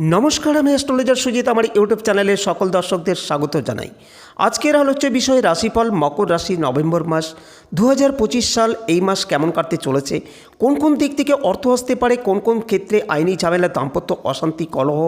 নমস্কার, আমি অ্যাস্ট্রোলজার সুজিত। আমার ইউটিউব চ্যানেলে সকল দর্শকদের স্বাগত জানাই। আজকের আলোচ্য বিষয় রাশিফল, মকর রাশি, নভেম্বর মাস। দু হাজার পঁচিশ সাল এই মাস কেমন কাটতে চলেছে? কোন কোন দিক থেকে অর্থ আসতে পারে, কোন কোন ক্ষেত্রে আইনি ঝামেলা, দাম্পত্য অশান্তি, কলহ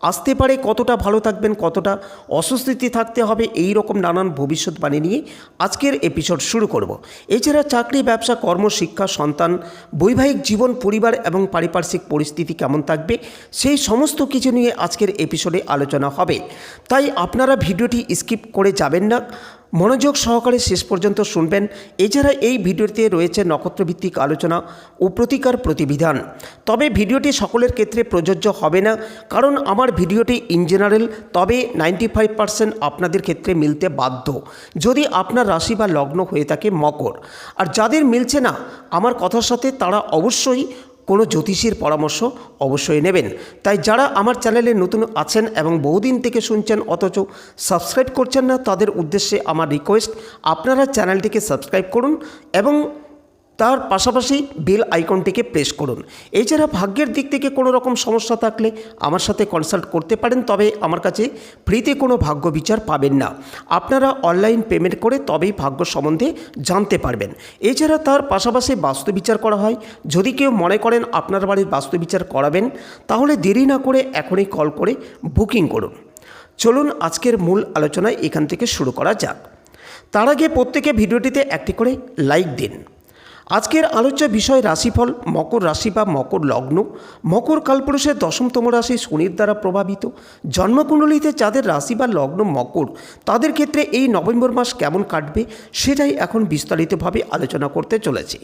আসতে পারে, কতটা ভালো থাকবেন, কতটা অস্বস্তিতে থাকতে হবে, এই রকম নানান ভবিষ্যৎবাণী নিয়ে আজকের এপিসোড শুরু করব। এছাড়া চাকরি, ব্যবসা, কর্ম, শিক্ষা, সন্তান, বৈবাহিক জীবন, পরিবার এবং পারিপার্শ্বিক পরিস্থিতি কেমন থাকবে, সেই সমস্ত কিছু নিয়ে আজকের এপিসোডে আলোচনা হবে। তাই আপনারা ভিডিওটি স্কিপ করে যাবেন না। মনোযোগ সহকারে শেষ পর্যন্ত শুনবেন। এছাড়া এই ভিডিওতে রয়েছে নক্ষত্রভিত্তিক আলোচনা ও প্রতিকার প্রতিবিধান। তবে ভিডিওটি সকলের ক্ষেত্রে প্রযোজ্য হবে না, কারণ আমার ভিডিওটি ইন জেনারেল তবে নাইনটি ফাইভ পার্সেন্ট আপনাদের ক্ষেত্রে মিলতে বাধ্য। যদি আপনার রাশি বা লগ্ন হয়ে থাকে মকর। আর যাদের মিলছে না, আমার কথার সাথে তারা অবশ্যই কোনো জ্যোতিষীর পরামর্শ অবশ্যই নেবেন। তাই যারা আমার চ্যানেলে নতুন আছেন এবং বহুদিন থেকে শুনছেন অথচ সাবস্ক্রাইব করছেন না, তাদের উদ্দেশ্যে আমার রিকোয়েস্ট, আপনারা চ্যানেলটিকে সাবস্ক্রাইব করুন এবং তার পাশাপাশি বেল আইকনটিকে প্রেস করুন। এছাড়া ভাগ্যের দিক থেকে কোনো রকম সমস্যা থাকলে আমার সাথে কনসাল্ট করতে পারেন, তবে আমার কাছে ফ্রিতে কোনো ভাগ্য বিচার পাবেন না। আপনারা অনলাইন পেমেন্ট করে তবেই ভাগ্য সম্বন্ধে জানতে পারবেন। এছাড়া তার পাশাপাশি বাস্তু বিচার করা হয়। যদি কেউ মনে করেন আপনার বাড়ির বাস্তু বিচার করাবেন, তাহলে দেরি না করে এখনই কল করে বুকিং করুন। চলুন আজকের মূল আলোচনায় এখান থেকে শুরু করা যাক। তার আগে প্রত্যেকে ভিডিওটিতে একটি করে লাইক দিন। আজকের আলোচ্য বিষয় রাশিফল, মকর রাশি বা মকর লগ্ন। মকর কালপুরুষের দশমতম রাশি শনির দ্বারা প্রভাবিত। জন্মকুণ্ডলিতে যাদের রাশি বা লগ্ন মকর, তাদের ক্ষেত্রে এই নভেম্বর মাস কেমন কাটবে, সেটাই এখন বিস্তারিতভাবে আলোচনা করতে চলেছে।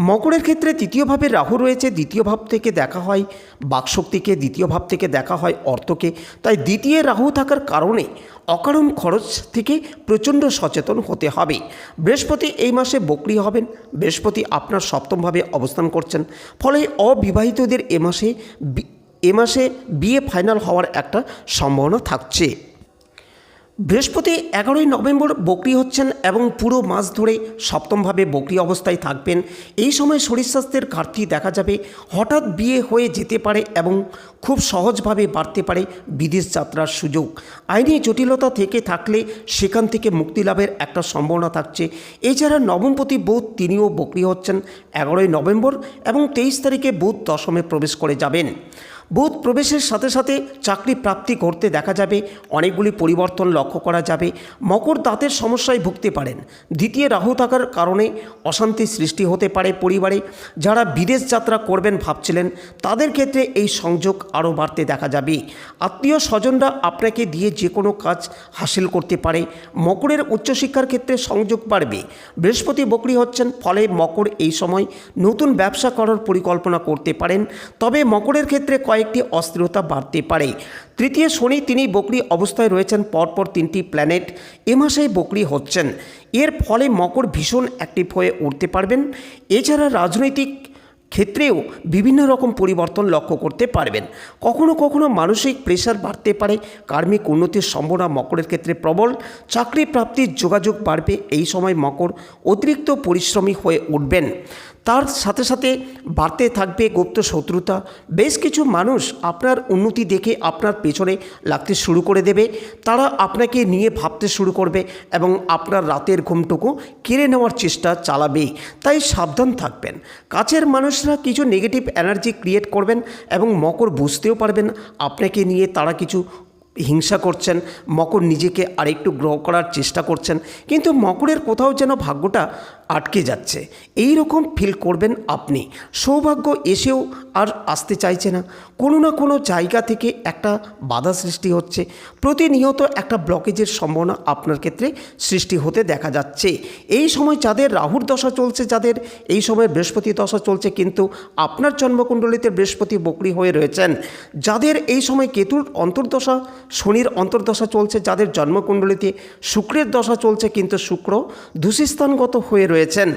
মকরের ক্ষেত্রে তৃতীয়ভাবে রাহু রয়েছে, দ্বিতীয় ভাব থেকে দেখা হয় বাকশক্তিকে, দ্বিতীয় ভাব থেকে দেখা হয় অর্থকে। তাই দ্বিতীয় রাহু থাকার কারণে অকারণ খরচ থেকে প্রচণ্ড সচেতন হতে হবে। বৃহস্পতি এই মাসে বকরি হবেন, বৃহস্পতি আপনার সপ্তমভাবে অবস্থান করছেন। ফলে অবিবাহিতদের এ মাসে এ মাসে বিয়ে ফাইনাল হওয়ার একটা সম্ভাবনা থাকছে। বৃহস্পতি এগারোই নভেম্বর বকরি হচ্ছেন এবং পুরো মাস ধরে সপ্তমভাবে বকরি অবস্থায় থাকবেন। এই সময় শরীর স্বাস্থ্যের ঘাটতি দেখা যাবে। হঠাৎ বিয়ে হয়ে যেতে পারে এবং খুব সহজভাবে বাড়তে পারে বিদেশ যাত্রার সুযোগ। আইনি জটিলতা থেকে থাকলে সেখান থেকে মুক্তি লাভের একটা সম্ভাবনা থাকছে। এছাড়া নবমপতি বুধ তিনিও বকরি হচ্ছেন এগারোই নভেম্বর এবং তেইশ তারিখে বুধ দশমে প্রবেশ করে যাবেন। বুধ প্রবেশের সাথে সাথে চাকরি প্রাপ্তি করতে দেখা যাবে, অনেকগুলি পরিবর্তন লক্ষ্য করা যাবে, মকর দাঁতের সমস্যায় ভুগতে পারেন। দ্বিতীয় রাহু থাকার কারণে অশান্তি সৃষ্টি হতে পারে পরিবারে। যারা বিদেশ যাত্রা করবেন ভাবছিলেন, তাদের ক্ষেত্রে এই সংযোগ আরও বাড়তে দেখা যাবে। আত্মীয় স্বজনরা আপনাকে দিয়ে যে কোনো কাজ হাসিল করতে পারে। মকরের উচ্চশিক্ষার ক্ষেত্রে সংযোগ বাড়বে। বৃহস্পতি বকরি হচ্ছেন, ফলে মকর এই সময় নতুন ব্যবসা করার পরিকল্পনা করতে পারেন। তবে মকরের ক্ষেত্রে কয়েকটি অস্থিরতা বাড়তে পারে। তৃতীয় শনি তিনি বকরি অবস্থায় রয়েছেন, পরপর তিনটি প্ল্যানেট এ মাসেই বকরি হচ্ছেন। এর ফলে মকর ভীষণ অ্যাক্টিভ হয়ে উঠতে পারবেন। এছাড়া রাজনৈতিক ক্ষেত্রেও বিভিন্ন রকম পরিবর্তন লক্ষ্য করতে পারবেন। কখনো কখনো মানসিক প্রেশার বাড়তে পারে, কার্মিক উন্নতির সম্ভাবনা মকরের ক্ষেত্রে প্রবল, চাকরি প্রাপ্তির যোগাযোগ বাড়বে, এই সময় মকর অতিরিক্ত পরিশ্রমী হয়ে উঠবেন। তার সাথে সাথে বাড়তে থাকবে গুপ্ত শত্রুতা। বেশ কিছু মানুষ আপনার উন্নতি দেখে আপনার পেছনে লাগতে শুরু করে দেবে। তারা আপনাকে নিয়ে ভাবতে শুরু করবে এবং আপনার রাতের ঘুমটুকু কেড়ে নেওয়ার চেষ্টা চালাবে তাই সাবধান থাকবেন। কাছের মানুষরা কিছু নেগেটিভ এনার্জি ক্রিয়েট করবেন এবং মকর বুঝতেও পারবেন। আপনাকে নিয়ে তারা কিছু হিংসা করছেন, মকর নিজেকে আরেকটু গ্রহ করার চেষ্টা করছেন, কিন্তু মকরের কোথাও যেন ভাগ্যটা আটকে যাচ্ছে। এই রকম ফিল করবেন আপনি। সৌভাগ্য এসেও আর আসতে চাইছে না। কোনো না কোনো জায়গা থেকে একটা বাধা সৃষ্টি হচ্ছে। প্রতিনিয়ত একটা ব্লকেজের সম্ভাবনা আপনার ক্ষেত্রে সৃষ্টি হতে দেখা যাচ্ছে। এই সময় যাদের রাহুর দশা চলছে, যাদের এই সময় বৃহস্পতি দশা চলছে, কিন্তু আপনার জন্মকুণ্ডলিতে বৃহস্পতি বকরি হয়ে রয়েছেন, যাদের এই সময় কেতুর অন্তর্দশা শনির অন্তর্দশা চলছে, যাদের জন্মকুণ্ডলিতে শুক্রের দশা চলছে, কিন্তু শুক্র দুশিস্থানগত হয়ে রয়েছেন।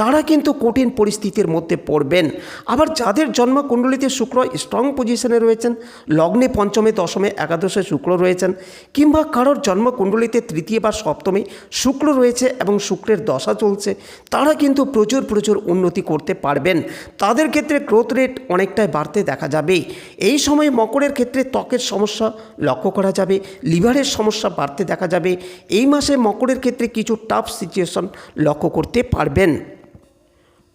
তারা কিন্তু কঠিন পরিস্থিতির মধ্যে পড়বেন। আবার যাদের জন্মকুণ্ডলিতে শুক্র স্ট্রং পজিশনে রয়েছেন, লগ্নে পঞ্চমে, দশমে, একাদশে শুক্র রয়েছেন, কিংবা কারোর জন্মকুণ্ডলিতে তৃতীয় বা সপ্তমে শুক্র রয়েছে এবং শুক্রের দশা চলছে, তারা কিন্তু প্রচুর প্রচুর উন্নতি করতে পারবেন। তাদের ক্ষেত্রে গ্রোথ রেট অনেকটাই বাড়তে দেখা যাবে এই সময় মকরের ক্ষেত্রে ত্বকের সমস্যা লক্ষ্য করা যাবে, লিভারের সমস্যা বাড়তে দেখা যাবে। এই মাসে মকরের ক্ষেত্রে কিছু টাফ সিচুয়েশন লক্ষ্য করতে পারবেন।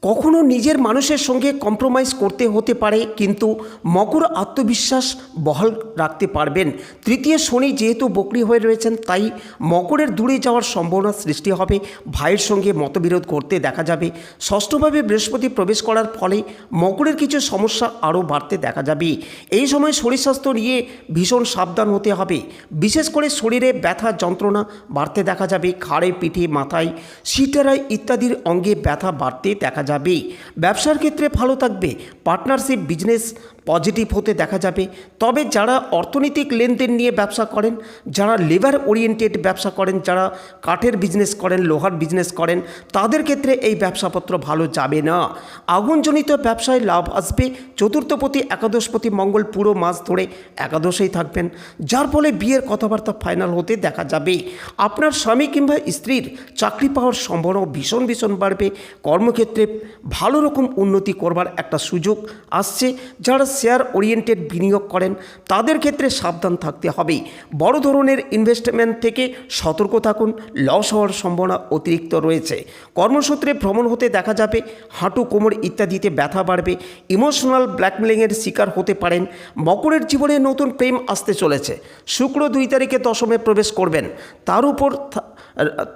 কখনো নিজের মানুষের সঙ্গে কম্প্রোমাইজ করতে হতে পারে, কিন্তু মকর আত্মবিশ্বাস বহাল রাখতে পারবেন। তৃতীয় শনি যেহেতু বকরি হয়ে রয়েছেন, তাই মকরের দূরে যাওয়ার সম্ভাবনা সৃষ্টি হবে। ভাইয়ের সঙ্গে মতবিরোধ করতে দেখা যাবে। ষষ্ঠভাবে বৃহস্পতি প্রবেশ করার ফলে মকরের কিছু সমস্যা আরও বাড়তে দেখা যাবে। এই সময় শরীর স্বাস্থ্য নিয়ে ভীষণ সাবধান হতে হবে। বিশেষ করে শরীরে ব্যথা যন্ত্রণা বাড়তে দেখা যাবে, ঘাড়ে, পিঠে, মাথায় সিটারায় ইত্যাদির অঙ্গে ব্যথা বাড়তে দেখা যাবে। ব্যবসার ক্ষেত্রে ভালো থাকবে। পার্টনারশিপ বিজনেস পজিটিভ হতে দেখা যাবে। তবে যারা অর্থনৈতিক লেনদেন নিয়ে ব্যবসা করেন, যারা লেবার ওরিয়েন্টেড ব্যবসা করেন, যারা কাঠের বিজনেস করেন, লোহার বিজনেস করেন, তাদের ক্ষেত্রে এই ব্যবসাপত্র ভালো যাবে না। আগুনজনিত ব্যবসায় লাভ আসবে। চতুর্থপতি, একাদশপতি মঙ্গল পুরো মাস ধরে একাদশেই থাকবেন। যার ফলে বিয়ের কথাবার্তা ফাইনাল হতে দেখা যাবে। আপনার স্বামী কিংবা স্ত্রীর চাকরি পাওয়ার সম্ভাবনা ভীষণ ভীষণ বাড়বে। কর্মক্ষেত্রে ভালো রকম উন্নতি করবার একটা সুযোগ আসছে। যারা শেয়ার ওরিয়েন্টেড বিনিয়োগ করেন, তাদের ক্ষেত্রে সাবধান থাকতে হবে বড় ধরনের ইনভেস্টমেন্ট থেকে সতর্ক থাকুন লস হওয়ার সম্ভাবনা অতিরিক্ত রয়েছে। কর্মসূত্রে ভ্রমণ হতে দেখা যাবে, হাঁটু, কোমর ইত্যাদিতে ব্যথা বাড়বে ইমোশনাল ব্ল্যাকমেলিংয়ের শিকার হতে পারেন, মকরের জীবনে নতুন প্রেম আসতে চলেছে। শুক্র দুই তারিখে দশমে প্রবেশ করবেন, তার উপর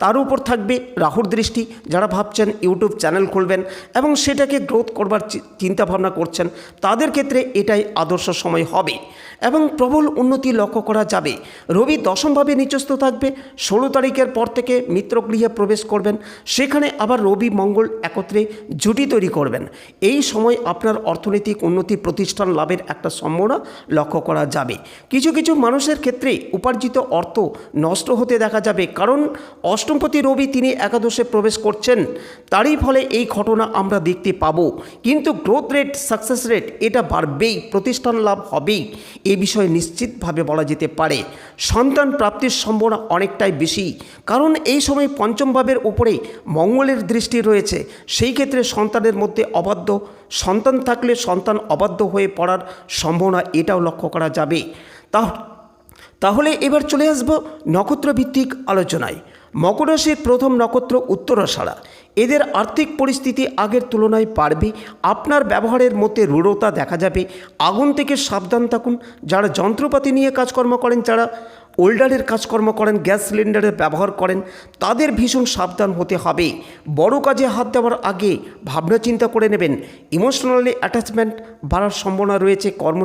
তার উপর থাকবে রাহুর দৃষ্টি। যারা ভাবছেন ইউটিউব চ্যানেল খুলবেন এবং সেটাকে গ্রোথ করবার চিন্তাভাবনা করছেন, তাদের ক্ষেত্রে এটাই আদর্শ সময় হবে। এবং প্রবল উন্নতি লক্ষ্য করা যাবে। রবি দশমভাবে নিচস্থ থাকবে, ষোলো তারিখের পর থেকে মিত্রগৃহে প্রবেশ করবেন, সেখানে আবার রবি মঙ্গল একত্রে জুটি তৈরি করবেন। এই সময় আপনার অর্থনৈতিক উন্নতি প্রতিষ্ঠান লাভের একটা সম্ভাবনা লক্ষ্য করা যাবে। কিছু কিছু মানুষের ক্ষেত্রে উপার্জিত অর্থ নষ্ট হতে দেখা যাবে, কারণ অষ্টমপতি রবি তিনি একাদশে প্রবেশ করছেন। তারই ফলে এই ঘটনা আমরা দেখতে পাবো। কিন্তু গ্রোথ রেট সাকসেস রেট এটা বাড়বেই, প্রতিষ্ঠান লাভ হবেই। এ বিষয়ে নিশ্চিতভাবে বলা যেতে পারে, সন্তান প্রাপ্তির সম্ভাবনা অনেকটাই বেশি। কারণ এই সময় পঞ্চম ভাবের উপরে মঙ্গলের দৃষ্টি রয়েছে। সেই ক্ষেত্রে সন্তানের মধ্যে অবাধ্য, সন্তান থাকলে সন্তান অবাধ্য হয়ে পড়ার সম্ভাবনা এটাও লক্ষ্য করা যাবে। তাহলে এবার চলে আসব নক্ষত্রভিত্তিক আলোচনায়। মকর রাশির প্রথম নক্ষত্র উত্তরাষাঢ়া। এদের আর্থিক পরিস্থিতি আগের তুলনায় বাড়বে আপনার ব্যবহারের মধ্যে রূঢ়তা দেখা যাবে। আগুন থেকে সাবধান থাকুন, যারা যন্ত্রপাতি নিয়ে কাজকর্ম করেন, যারা ওল্ডারের কাজকর্ম করেন, গ্যাস সিলিন্ডারের ব্যবহার করেন, তাদের ভীষণ সাবধান হতে হবে। বড় কাজে হাত দেওয়ার আগে ভাবনা চিন্তা করে নেবেন। ইমোশনালি অ্যাটাচমেন্ট বাড়ার সম্ভাবনা রয়েছে কর্ম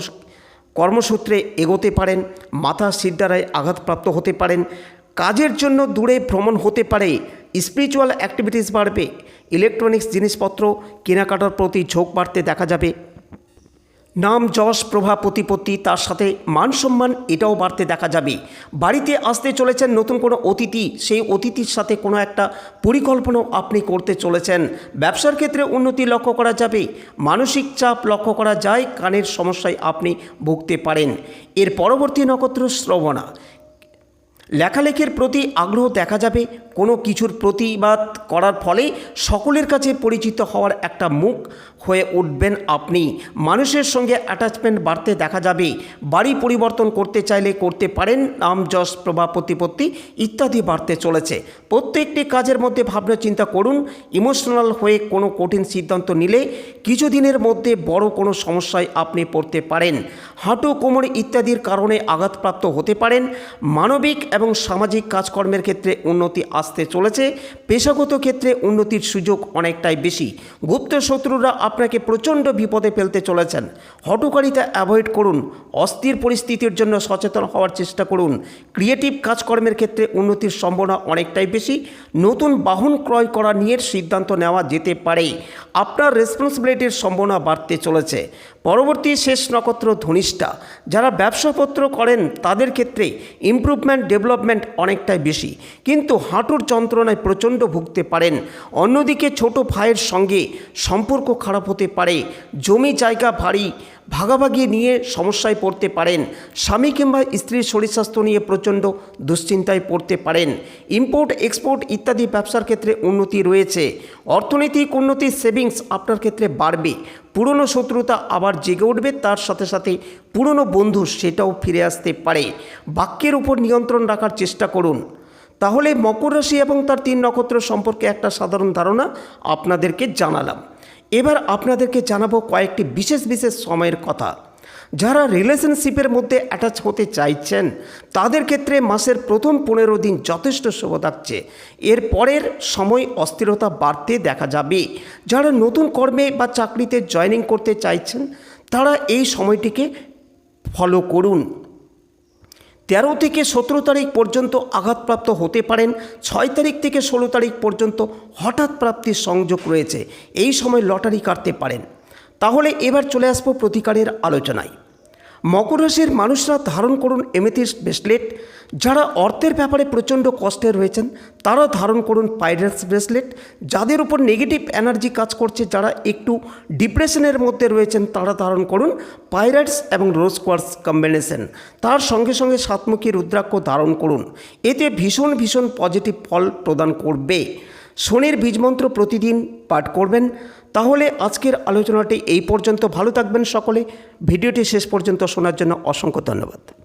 কর্মসূত্রে এগোতে পারেন, মাথা সিদ্ধারায় আঘাতপ্রাপ্ত হতে পারেন কাজের জন্য দূরে ভ্রমণ হতে পারে। স্পিরিচুয়াল অ্যাক্টিভিটিস বাড়বে। ইলেকট্রনিক্স জিনিসপত্র কেনাকাটার প্রতি ঝোঁক বাড়তে দেখা যাবে। নাম যশ প্রভা প্রতিপত্তি তার সাথে মান সম্মান এটাও বাড়তে দেখা যাবে। বাড়িতে আসতে চলেছেন নতুন কোনো অতিথি, সেই অতিথির সাথে কোনো একটা পরিকল্পনাও আপনি করতে চলেছেন। ব্যবসার ক্ষেত্রে উন্নতি লক্ষ্য করা যাবে। মানসিক চাপ লক্ষ্য করা যায়, কানের সমস্যায় আপনি ভুগতে পারেন। এর পরবর্তী নক্ষত্র শ্রবণা। লেখালেখির প্রতি আগ্রহ দেখা যাবে কোনো কিছুর প্রতিবাদ করার ফলে সকলের কাছে পরিচিত হওয়ার একটা মুখ হয়ে উঠবেন আপনি। মানুষের সঙ্গে অ্যাটাচমেন্ট বাড়তে দেখা যাবে। বাড়ি পরিবর্তন করতে চাইলে করতে পারেন, নাম যশ, প্রভাব, প্রতিপত্তি ইত্যাদি বাড়তে চলেছে। প্রত্যেকটি কাজের মধ্যে ভাবনা চিন্তা করুন। ইমোশনাল হয়ে কোনো কঠিন সিদ্ধান্ত নিলে কিছুদিনের মধ্যে বড় কোনো সমস্যায় আপনি পড়তে পারেন। হাঁটু, কোমর ইত্যাদির কারণে আঘাতপ্রাপ্ত হতে পারেন। মানবিক এবং সামাজিক কাজকর্মের ক্ষেত্রে উন্নতি আসতে চলেছে। পেশাগত ক্ষেত্রে উন্নতির সুযোগ অনেকটাই বেশি। গুপ্ত শত্রুরা আপনাকে প্রচণ্ড বিপদে ফেলতে চলেছেন। হটকারিতা অ্যাভয়েড করুন। অস্থির পরিস্থিতির জন্য সচেতন হওয়ার চেষ্টা করুন। ক্রিয়েটিভ কাজকর্মের ক্ষেত্রে উন্নতির সম্ভাবনা অনেকটাই বেশি। নতুন বাহন ক্রয় করা নিয়ে সিদ্ধান্ত নেওয়া যেতে পারে আপনার রেসপন্সিবিলিটির সম্ভাবনা বাড়তে চলেছে। পরবর্তী শেষ নক্ষত্র ধনিষ্ঠা। যারা ব্যবসাপত্র করেন, তাদের ক্ষেত্রে ইম্প্রুভমেন্ট ডেভেলপমেন্ট অনেকটাই বেশি। কিন্তু হাঁটুর যন্ত্রণায় প্রচণ্ড ভুগতে পারেন। অন্যদিকে ছোট ভাইয়ের সঙ্গে সম্পর্ক খারাপ হতে পারে। জমি জায়গা ভারী ভাগাভাগি নিয়ে সমস্যায় পড়তে পারেন। স্বামী কিংবা স্ত্রীর শরীর স্বাস্থ্য নিয়ে প্রচণ্ড দুশ্চিন্তায় পড়তে পারেন। ইম্পোর্ট এক্সপোর্ট ইত্যাদি ব্যবসার ক্ষেত্রে উন্নতি রয়েছে। অর্থনৈতিক উন্নতি সেভিংস আপনার ক্ষেত্রে বাড়বে। পুরনো শত্রুতা আবার জেগে উঠবে, তার সাথে সাথে পুরনো বন্ধু সেটাও ফিরে আসতে পারে। বাক্যের উপর নিয়ন্ত্রণ রাখার চেষ্টা করুন। তাহলে মকর রাশি এবং তার তিন নক্ষত্র সম্পর্কে একটা সাধারণ ধারণা আপনাদেরকে জানালাম। এবার আপনাদেরকে জানাব কয়েকটি বিশেষ বিশেষ সময়ের কথা। যারা রিলেশনশিপের মধ্যে অ্যাটাচ হতে চাইছেন, তাদের ক্ষেত্রে মাসের প্রথম পনেরো দিন যথেষ্ট শুভ থাকছে। এর পরের সময় অস্থিরতা বাড়তে দেখা যাবে। যারা নতুন কর্মে বা চাকরিতে জয়েনিং করতে চাইছেন, তারা এই সময়টিকে ফলো করুন। তেরো থেকে সতেরো তারিখ পর্যন্ত আঘাতপ্রাপ্ত হতে পারেন। ছয় তারিখ থেকে ষোলো তারিখ পর্যন্ত হঠাৎ প্রাপ্তির সংযোগ রয়েছে। এই সময় লটারি কাটতে পারেন। তাহলে এবার চলে আসব প্রতিকারের আলোচনায়। মকর রাশির মানুষরা ধারণ করুন এমেথিস্ট ব্রেসলেট যারা অর্থের ব্যাপারে প্রচণ্ড কষ্টে রয়েছেন তারা ধারণ করুন পাইরেটস ব্রেসলেট যাদের উপর নেগেটিভ এনার্জি কাজ করছে, যারা একটু ডিপ্রেশনের মধ্যে রয়েছেন, তারা ধারণ করুন পাইরেটস এবং রোজ কোয়ার্স কম্বিনেশন তার সঙ্গে সঙ্গে সাতমুখী রুদ্রাক্ষ ধারণ করুন। এতে ভীষণ ভীষণ পজিটিভ ফল প্রদান করবে। শনির বীজমন্ত্র প্রতিদিন পাঠ করবেন। তাহলে আজকের আলোচনাটি এই পর্যন্ত। ভালো থাকবেন সকলে। ভিডিওটি শেষ পর্যন্ত শোনার জন্য অসংখ্য ধন্যবাদ।